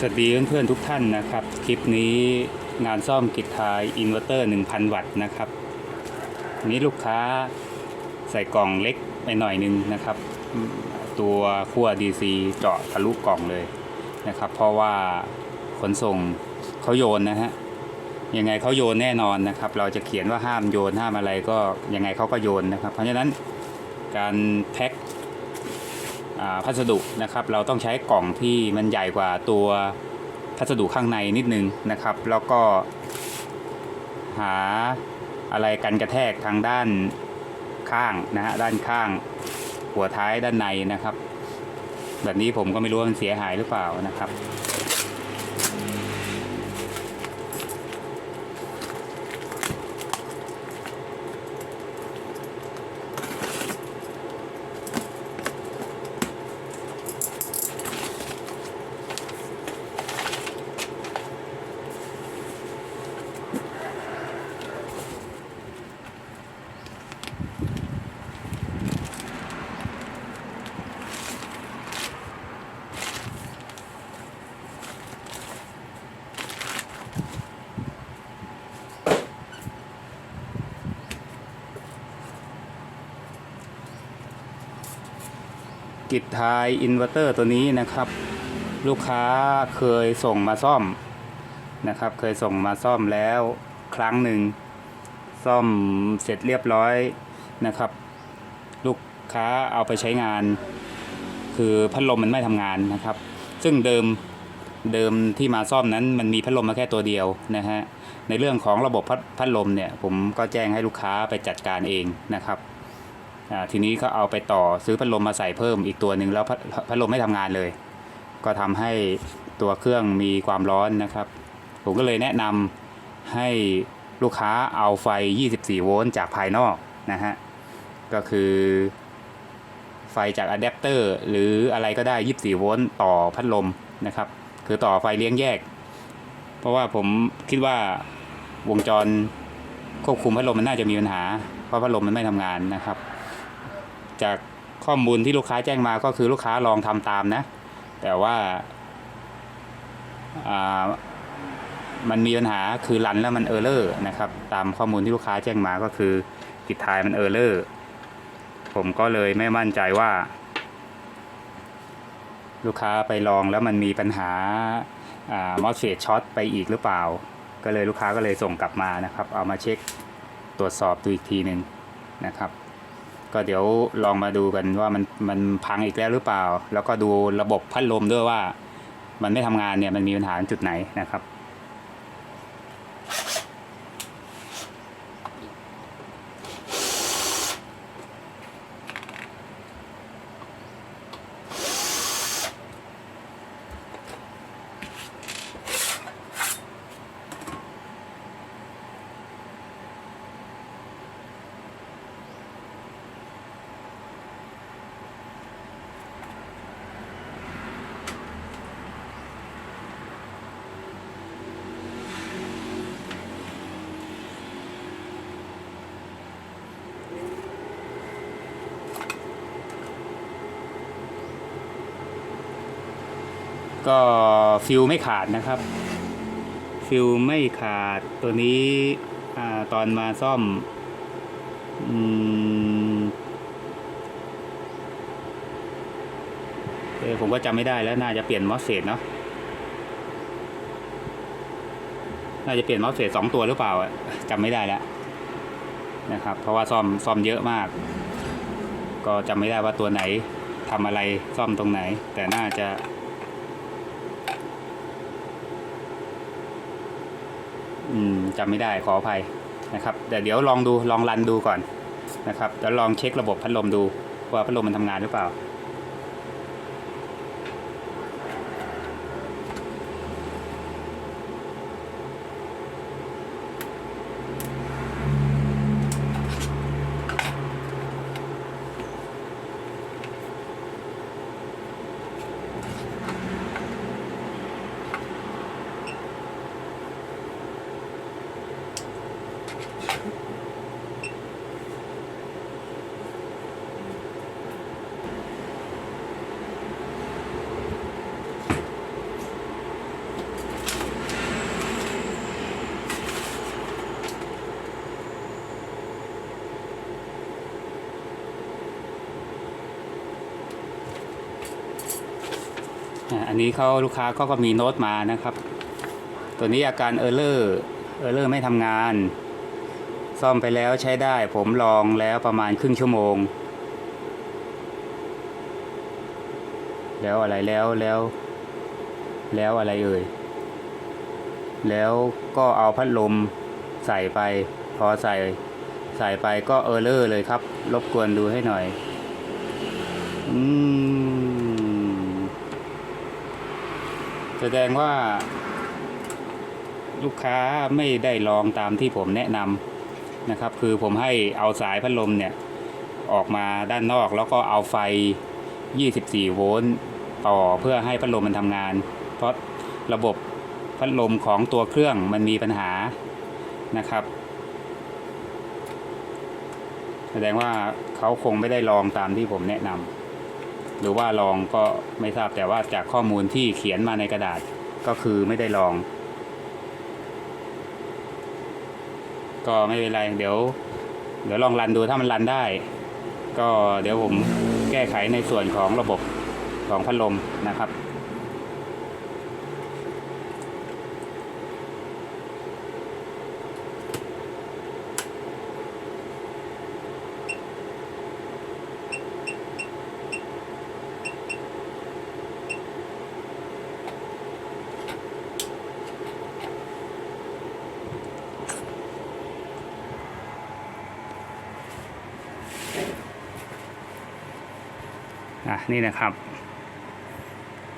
สวัสดีเพื่อนๆทุกท่านนะครับ คลิปนี้งานซ่อมกิจทายอินเวอร์เตอร์ 1,000 วัตต์นะครับนี้ลูกค้าใส่กล่องเล็กไปหน่อยนึงนะครับ ตัวขั้ว DC เจาะทะลุกล่องเลยนะครับ เพราะว่าขนส่งเขาโยนนะฮะยังไงเขาโยนแน่นอนนะครับ เราจะเขียนว่าห้ามโยนห้ามอะไรก็ยังไงเขาก็โยนนะครับ เพราะฉะนั้นการแพ็ค พัสดุนะครับ เราต้องใช้กล่องที่มันใหญ่กว่าตัวพัสดุข้างในนิดนึงนะครับ แล้วก็หาอะไรกันกระแทกทางด้านข้างนะฮะด้านข้าง หัวท้ายด้านในนะครับ แบบนี้ผมก็ไม่รู้ว่ามันเสียหายหรือเปล่านะครับ กิจทายอินเวอร์เตอร์ตัวนี้นะครับ ลูกค้าเคยส่งมาซ่อมนะครับ เคยส่งมาซ่อมแล้วครั้งหนึ่งซ่อมเสร็จเรียบร้อยนะครับ ลูกค้าเอาไปใช้งาน คือพัดลมมันไม่ทำงานนะครับ ซึ่งเดิมเดิมที่มาซ่อมนั้นมันมีพัดลมมาแค่ตัวเดียวนะฮะในเรื่องของระบบพัดพัดลมเนี่ยผมก็แจ้งให้ลูกค้าไปจัดการเองนะครับ ทีนี้ก็เอาไปต่อซื้อพัดลมมาใส่เพิ่มอีกตัวหนึ่งแล้วพัดลมไม่ทำงานเลย ก็ทำให้ตัวเครื่องมีความร้อนนะครับ ผมก็เลยแนะนำให้ลูกค้าเอาไฟ 24 โวลต์จากภายนอกนะฮะ ก็คือไฟจากอะแดปเตอร์หรืออะไรก็ได้ 24 โวลต์ต่อพัดลมนะครับ คือต่อไฟเลี้ยงแยก เพราะว่าผมคิดว่าวงจรควบคุมพัดลมมันน่าจะมีปัญหา เพราะพัดลมมันไม่ทำงานนะครับ จากข้อมูลที่ลูกค้าแจ้งมาก็คือลูกค้าลองทำตามนะ แต่ว่าอ่ามันมีปัญหาคือรันแล้วมันเออร์เลอร์นะครับ ตามข้อมูลที่ลูกค้าแจ้งมาก็คือกิจทายมันเออร์เลอร์ผมก็เลยไม่มั่นใจว่า ลูกค้าไปลองแล้วมันมีปัญหามอสเฟตช็อตไปอีกหรือเปล่า ก็เลยลูกค้าก็เลยส่งกลับมานะครับ เอามาเช็คตรวจสอบดูอีกทีหนึ่งนะครับ ก็เดี๋ยวลองมาดูกันว่ามันมันพังอีกแล้วหรือเปล่า แล้วก็ดูระบบพัดลมด้วยว่า มันไม่ทำงานเนี่ยมันมีปัญหาจุดไหนนะครับ ก็ฟิลไม่ขาดนะครับ ฟิลไม่ขาดตัวนี้อตอนมาซ่อมอมเออผมก็จำไม่ได้แล้ว น่าจะเปลี่ยนมอสเฟตเนาะน่าจะเปลี่ยนมอสเฟตสองตัวหรือเปล่าอะจำไม่ได้แล้วนะครับ เพราะว่าซ่อมซ่อมเยอะมาก ก็จำไม่ได้ว่าตัวไหนทำอะไรซ่อมตรงไหน แต่น่าจะ อืมจำไม่ได้ขออภัยนะครับแต่เดี๋ยวลองดูลองรันดูก่อนนะครับแล้วลองเช็คระบบพัดลมดูว่าพัดลมมันทำงานหรือเปล่า อันนี้เขาลูกค้าก็ก็มีโน้ตมานะครับ ตัวนี้อาการเออร์เลอร์เออร์เลอร์ไม่ทำงาน ซ่อมไปแล้วใช้ได้ผมลองแล้วประมาณครึ่งชั่วโมง แล้วอะไรแล้วแล้ว แล้วอะไรเอ่ย แล้วก็เอาพัดลมใส่ไป พอใส่ ใส่ไปก็เออเลอร์เลยครับ รบกวนดูให้หน่อย อืม แสดงว่าลูกค้าไม่ได้ลองตามที่ผมแนะนำ นะครับ คือผมให้เอาสายพัดลมเนี่ยออกมาด้านนอก แล้วก็เอาไฟ 24 โวลต์ต่อเพื่อให้พัดลมมันทำงาน เพราะระบบพัดลมของตัวเครื่องมันมีปัญหานะครับ แสดงว่าเขาคงไม่ได้ลองตามที่ผมแนะนำหรือว่าลองก็ไม่ทราบแต่ว่าจากข้อมูลที่เขียนมาในกระดาษก็คือไม่ได้ลอง ก็ไม่เป็นไรเดี๋ยว เดี๋ยวลองรันดูถ้ามันรันได้ ก็เดี๋ยวผมแก้ไขในส่วนของระบบของพัดลมนะครับ นี่นะครับ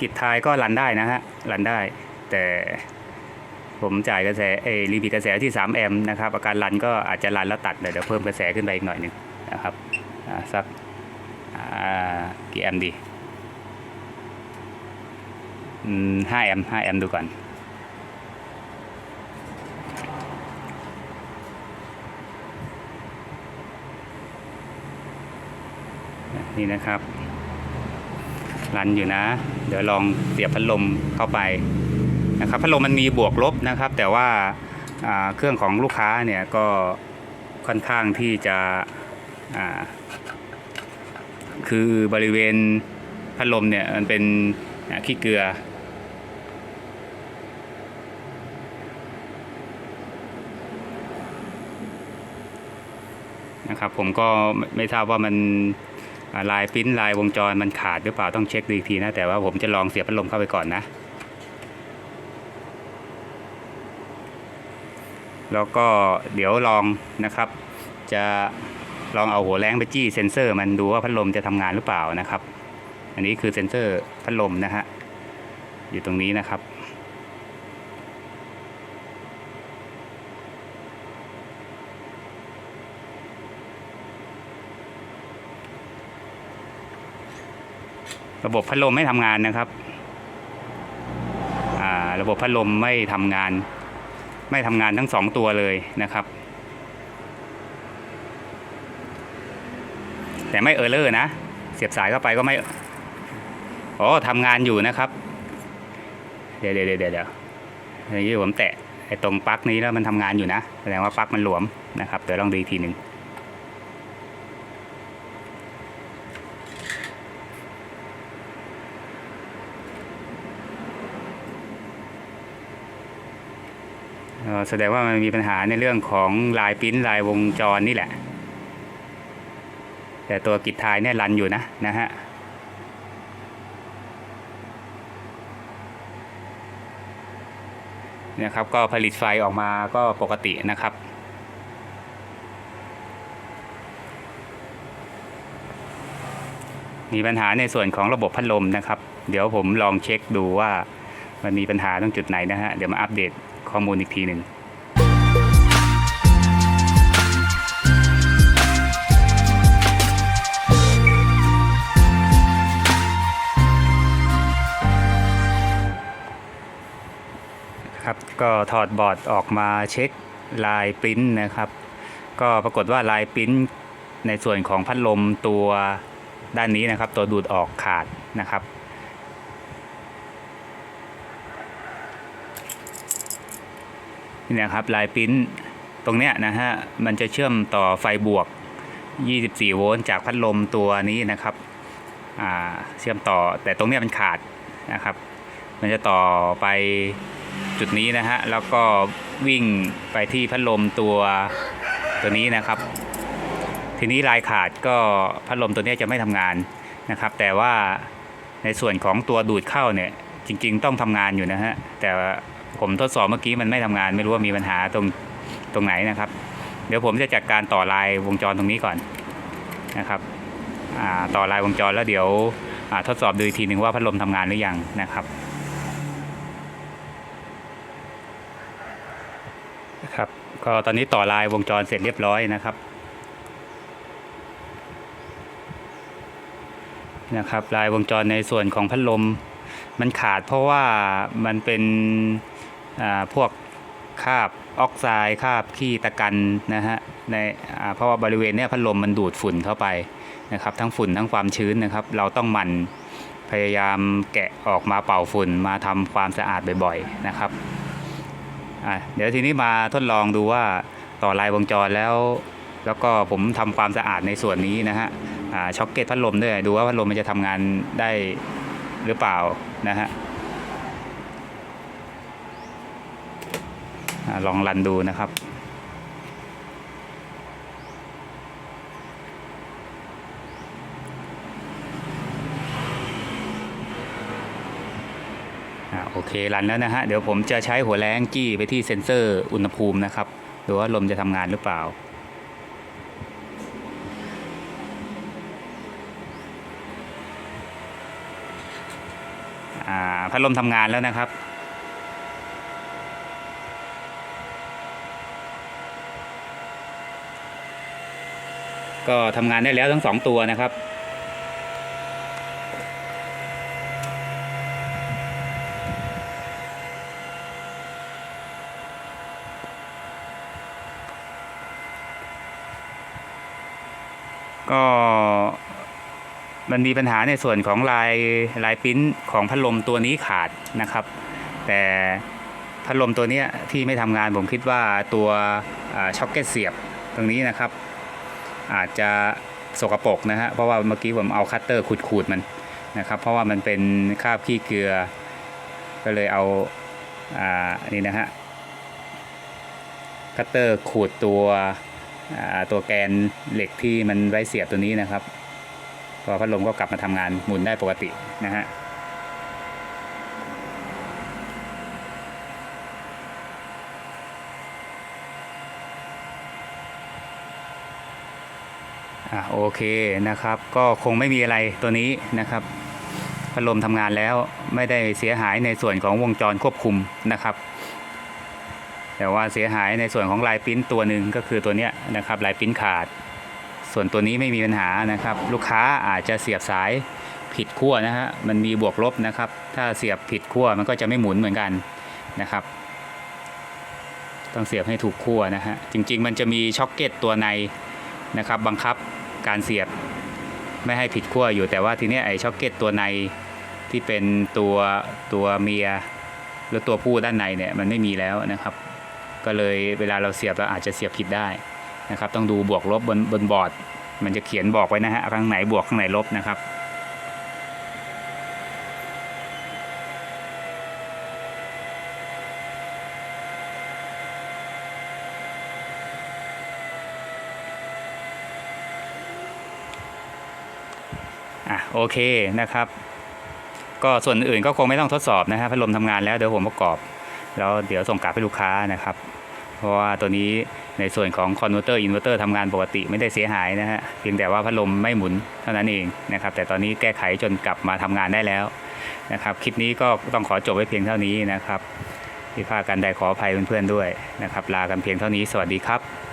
กิจทายก็รันได้นะฮะรันได้ แต่ผมจ่ายกระแสเอรีบีกระแสที่ 3 แอมป์นะครับอาการรันก็อาจจะรันแล้วตัดเดี๋ยวเพิ่มกระแสขึ้นไปอีกหน่อยหนึ่งนะครับสักกี่แอมป์ดีห้าแอมป์ห้าแอมป์ดูก่อนนี่นะครับ รันอยู่นะ เดี๋ยวลองเสียบพัดลมเข้าไปนะครับพัดลมมันมีบวกลบนะครับ แต่ว่าเครื่องของลูกค้าเนี่ยก็ค่อนข้างที่จะคือบริเวณพัดลมเนี่ยมันเป็นขี้เกลือ นะครับผมก็ไม่ทราบว่ามัน ลายปิ้นลายวงจรมันขาดหรือเปล่าต้องเช็คดูอีกทีนะ แต่ว่าผมจะลองเสียบพัดลมเข้าไปก่อนนะ แล้วก็เดี๋ยวลองนะครับ จะลองเอาหัวแรงไปจี้เซ็นเซอร์ มันดูว่าพัดลมจะทำงานหรือเปล่านะครับ อันนี้คือเซ็นเซอร์พัดลมนะฮะอยู่ตรงนี้นะครับ ระบบพัดลมไม่ทำงานนะครับระบบพัดลมไม่ทำงาน ไม่ทำงานทั้งสองตัวเลยนะครับ แต่ไม่เออร์เลอร์นะ เสียบสายเข้าไปก็ไม่อ๋อทำงานอยู่นะครับ เดี๋ยวเดี๋ยวเดี๋ยวเดี๋ยวนี้ผมแตะไอ้ตรงปลั๊กนี้แล้วมันทำงานอยู่นะแสดงว่าปลั๊กมันหลวมนะครับเดี๋ยวลองดูอีกทีหนึ่ง แสดงว่ามันมีปัญหาในเรื่องของลายปิ้นลายวงจรนี่แหละ แต่ตัวกิจทายเนี่ยรันอยู่นะนะฮะนี่ยครับก็ผลิตไฟออกมาก็ปกตินะครับ มีปัญหาในส่วนของระบบพัดลมนะครับ เดี๋ยวผมลองเช็คดูว่ามันมีปัญหาตรงจุดไหนนะฮะ เดี๋ยวมาอัปเดต ข้อมูลอีกทีหนึ่งครับก็ถอดบอร์ดออกมาเช็คลายปริ้นนะครับ ก็ปรากฏว่าลายปริ้นในส่วนของพัดลมตัวด้านนี้นะครับ ตัวดูดออกขาดนะครับ นี่นะครับลายปิ้นตรงเนี้ยนะฮะมันจะเชื่อมต่อไฟบวก 24 โวลต์จากพัดลมตัวนี้นะครับเชื่อมต่อแต่ตรงเนี้ยมันขาดนะครับ มันจะต่อไปจุดนี้นะฮะแล้วก็วิ่งไปที่พัดลมตัวตัวนี้นะครับ ทีนี้ลายขาดก็พัดลมตัวนี้จะไม่ทำงานนะครับ แต่ว่าในส่วนของตัวดูดเข้าเนี่ยจริง ๆ ต้องทำงานอยู่นะฮะแต่ ผมทดสอบเมื่อกี้มันไม่ทำงาน ไม่รู้ว่ามีปัญหาตรงตรงไหนนะครับ เดี๋ยวผมจะจัดการต่อลายวงจรตรงนี้ก่อนนะครับต่อลายวงจรแล้วเดี๋ยวทดสอบดูอีกทีหนึ่งว่าพัดลมทำงานหรือยังนะครับครับก็ตอนนี้ต่อลายวงจรเสร็จเรียบร้อยนะครับนะครับลายวงจรในส่วนของพัดลมมันขาดเพราะว่ามันเป็น พวกคาบออกไซด์คาบขี้ตะกันนะฮะในเพราะว่าบริเวณนี้พัดลมมันดูดฝุ่นเข้าไปนะครับ ทั้งฝุ่นทั้งความชื้นนะครับ เราต้องหมั่นพยายามแกะออกมาเป่าฝุ่นมาทำความสะอาดบ่อยๆนะครับเดี๋ยวทีนี้มาทดลองดูว่าต่อลายวงจรแล้ว แล้วก็ผมทำความสะอาดในส่วนนี้นะฮะช็อคเก็ตพัดลมด้วยดูว่าพัดลมมันจะทำงานได้หรือเปล่านะฮะอ่า ลองรันดูนะครับอโอเครันแล้วนะฮะ เดี๋ยวผมจะใช้หัวแรงจี้ไปที่เซ็นเซอร์อุณหภูมินะครับ ดูว่าลมจะทำงานหรือเปล่าอ่าพัดลมทำงานแล้วนะครับ ก็ทำงานได้แล้วทั้งสองตัวนะครับก็มันมีปัญหาในส่วนของลายลายปิ้นของพัดลมตัวนี้ขาดนะครับ แต่พัดลมตัวนี้ที่ไม่ทำงานผมคิดว่าตัวช็อคเก็ตเสียบตรงนี้นะครับ อาจจะสกรปรกนะฮะเพราะว่าเมื่อกี้ผมเอาคัตเตอร์ขูดๆมันนะครับ เพราะว่ามันเป็นคราบขี้เกลือ ก็เลยเอาอ่านี่นะฮะคัตเตอร์ขูดตัวตัวแกนเหล็กที่มันไว้เสียบตัวนี้นะครับพอพัดลมก็กลับมาทำงานหมุนได้ปกตินะฮะ อะโอเคนะครับ ก็คงไม่มีอะไรตัวนี้นะครับพัดลมทำงานแล้วไม่ได้เสียหายในส่วนของวงจรควบคุมนะครับ แต่ว่าเสียหายในส่วนของลายปิ้นตัวหนึ่งก็คือตัวเนี้ยนะครับลายปิ้นขาด ส่วนตัวนี้ไม่มีปัญหานะครับ ลูกค้าอาจจะเสียบสายผิดขั้วนะฮะมันมีบวกลบนะครับ ถ้าเสียบผิดขั้วมันก็จะไม่หมุนเหมือนกันนะครับ ต้องเสียบให้ถูกขั้วนะฮะจริง ๆ มันจะมีช็อคเก็ตตัวในนะครับ บังคับ การเสียบไม่ให้ผิดขั้วอยู่แต่ว่าทีนี้ไอ้ช็อคเก็ตตัวในที่เป็นตัวตัวเมียหรือตัวผู้ด้านในเนี่ยมันไม่มีแล้วนะครับ ก็เลยเวลาเราเสียบเราอาจจะเสียบผิดได้นะครับ ต้องดูบวกลบบนบนบอร์ด มันจะเขียนบอกไว้นะฮะข้างไหนบวกข้างไหนลบนะครับ อะโอเคนะครับ ก็ส่วนอื่นก็คงไม่ต้องทดสอบนะฮะพัดลมทำงานแล้วเดี๋ยวผมประกอบ แล้วเดี๋ยวส่งกลับให้ลูกค้านะครับ เพราะว่าตัวนี้ในส่วนของคอนเวอร์เตอร์อินเวอร์เตอร์ทำงานปกติไม่ได้เสียหายนะฮะเพียงแต่ว่าพัดลมไม่หมุนเท่านั้นเองนะครับ แต่ตอนนี้แก้ไขจนกลับมาทำงานได้แล้วนะครับ คลิปนี้ก็ต้องขอจบไว้เพียงเท่านี้นะครับที่พลาดกันใดขออภัยเพื่อนๆด้วยนะครับ ลากันเพียงเท่านี้สวัสดีครับ